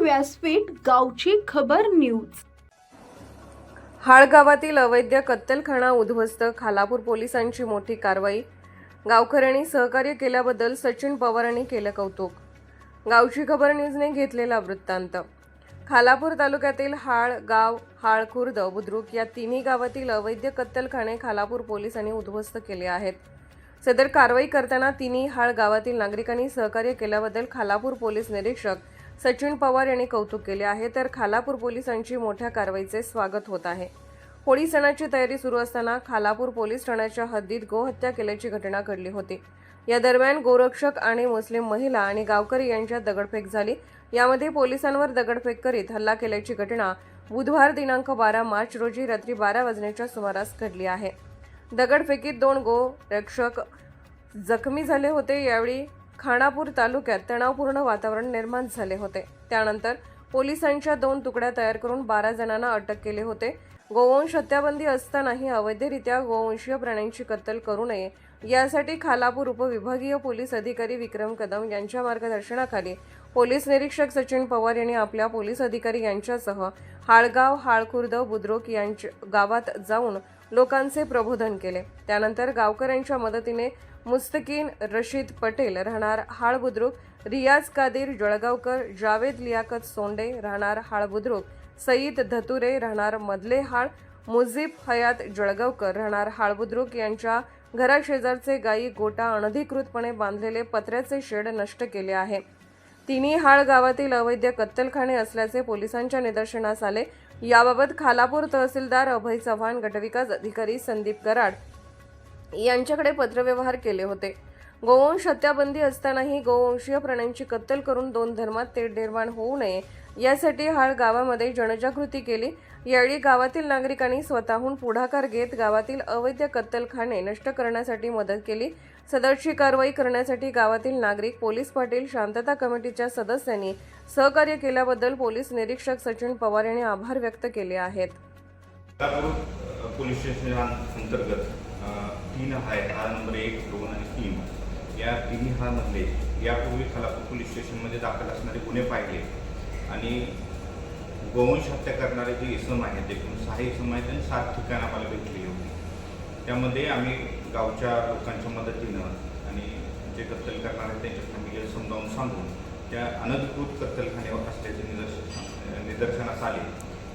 व्यासपीठ गावची खबर न्यूज. हाळगावातील अवैध कत्तलखाना उद्ध्वस्त खालापूर पोलिसांची मोठी कारवाई. गावकऱ्यांनी सहकार्य केल्याबद्दल सचिन पवारांनी केलं कौतुक. गावची खबर न्यूजने घेतलेला वृत्तांत. खालापूर तालुक्यातील हाळ गाव हाळ खुर्द बुद्रुक या तिन्ही गावातील अवैध कत्तलखाने खालापूर पोलिसांनी उद्ध्वस्त केले आहेत. सदर कारवाई करताना तिन्ही हाळ गावातील नागरिकांनी सहकार्य केल्याबद्दल खालापूर पोलीस निरीक्षक सचिन पवार यांनी कौतुक केले आहे. तर खालापूर पोलिसांची मोठ्या कारवाईचे स्वागत होत आहे. होळी सणाची तयारी सुरू असताना खालापूर पोलीस ठाण्याच्या हद्दीत गोहत्या केल्याची घटना घडली होती. या दरम्यान गोरक्षक आणि मुस्लिम महिला आणि गावकरी यांच्यात दगडफेक झाली. यामध्ये पोलिसांवर दगडफेक करीत हल्ला केल्याची घटना बुधवार दिनांक बारा मार्च रोजी रात्री बारा वाजण्याच्या सुमारास घडली आहे. दगडफेकीत दोन गोरक्षक जखमी झाले होते. यावेळी खानापूर तालुक्यात तणावपूर्ण वातावरण निर्माण झाले होते. त्यानंतर पोलिसांच्या दोन तुकड्या तयार करून बारा जणांना अटक केले होते. गोवंश हत्याबंदी असतानाही अवैधरित्या गोवंशीय प्राण्यांची कत्तल करू नये यासाठी खालापूर उपविभागीय पोलीस अधिकारी विक्रम कदम यांच्या मार्गदर्शनाखाली पोलीस निरीक्षक सचिन पवार यांनी आपल्या पोलीस अधिकारी यांच्यासह हाळगाव हाळखुर्द बुद्रुक यांच्या गावात जाऊन लोकांचे प्रबोधन केले. त्यानंतर गावकऱ्यांच्या मदतीने मुस्तकीन रशीद पटेल राहणार हाळ बुद्रुक रियाज कादिर जळगावकर जावेद लियाकत सोंडे राहणार हाळ बुद्रुक सईद धतुरे राहणार मधले हाळ मुझीब हयात जळगावकर राहणार हाळ बुद्रुक यांच्या घराशेजारचे गायी गोटा अनधिकृतपणे बांधलेले पत्र्याचे शेड नष्ट केले आहे. तिन्ही हाळ गावातील अवैध कत्तलखाने असल्याचे पोलिसांच्या निदर्शनास आले. याबाबत खालापूर तहसीलदार अभय चव्हाण गटविकास अधिकारी संदीप कराड यांच्याकडे पत्रव्यवहार केले होते. गोवंश हत्याबंदी असतानाही गोवंशीय प्राण्यांची कत्तल करून दोन धर्मात तेढ निर्माण होऊ नये यासाठी हाळ गावामध्ये जनजागृती केली. यावेळी गावातील नागरिकांनी स्वतःहून पुढाकार घेत गावातील अवैध कत्तलखाने नष्ट करण्यासाठी मदत केली. सदरची कारवाई करण्यासाठी गावातील नागरिक पोलीस पाटील शांतता कमिटीच्या सदस्यांनी सहकार्य केल्याबद्दल पोलीस निरीक्षक सचिन पवार यांनी आभार व्यक्त केले आहेत. पोलीस स्टेशन अंतर्गत तीन आहे हा नंबर एक दोन आणि तीन. या तिन्ही हामधले यापूर्वी खालापूर पोलीस स्टेशनमध्ये दाखल असणारे गुन्हे पाहिले. आणि गोवंश हत्या करणारे जे इसम आहेत एकूण सहा इसम आहेत आणि सात ठिकाणं आम्हाला भेटली होती. त्यामध्ये आम्ही गावच्या लोकांच्या मदतीनं आणि जे कत्तल करणार आहेत त्यांच्या फॅमिलीला समजावून सांगून त्या अनधिकृत कत्तलखाने असल्याचे निदर्शन निदर्शनास आले.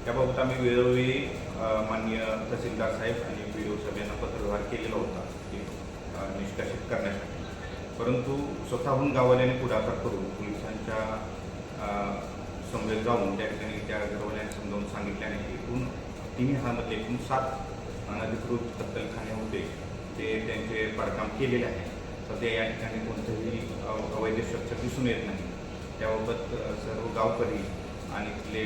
त्याबाबत आम्ही वेळोवेळी मान्य माननीय तहसीलदार साहेब आणि पी ओ साहेब यांना पत्रव्यवहार केलेला होता की निष्कासित करण्यासाठी. परंतु स्वतःहून गाववाल्याने पुढाकार करून पोलिसांच्या समवेत जाऊन त्या ठिकाणी त्या घरवाल्यांनी समजावून सांगितल्याने एकूण तिन्ही हामध्ये एकूण सात अनधिकृत कत्तलखाने होते. ते त्यांचे पडकाम केलेले आहे. सध्या या ठिकाणी कोणतंही अवैध स्ट्रक्चर दिसून येत नाही. त्याबाबत सर्व गावकरी आणि तिथले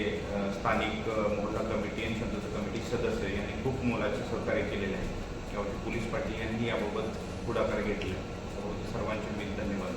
स्थानिक अ, मोहल्ला कमिटी आणि शांतता कमिटी सदस्य यांनी खूप मोलाचे सहकार्य केलेले आहे. त्यावर पोलीस पाटील यांनी याबाबत पुढाकार घेतला सर्वांचे मी धन्यवाद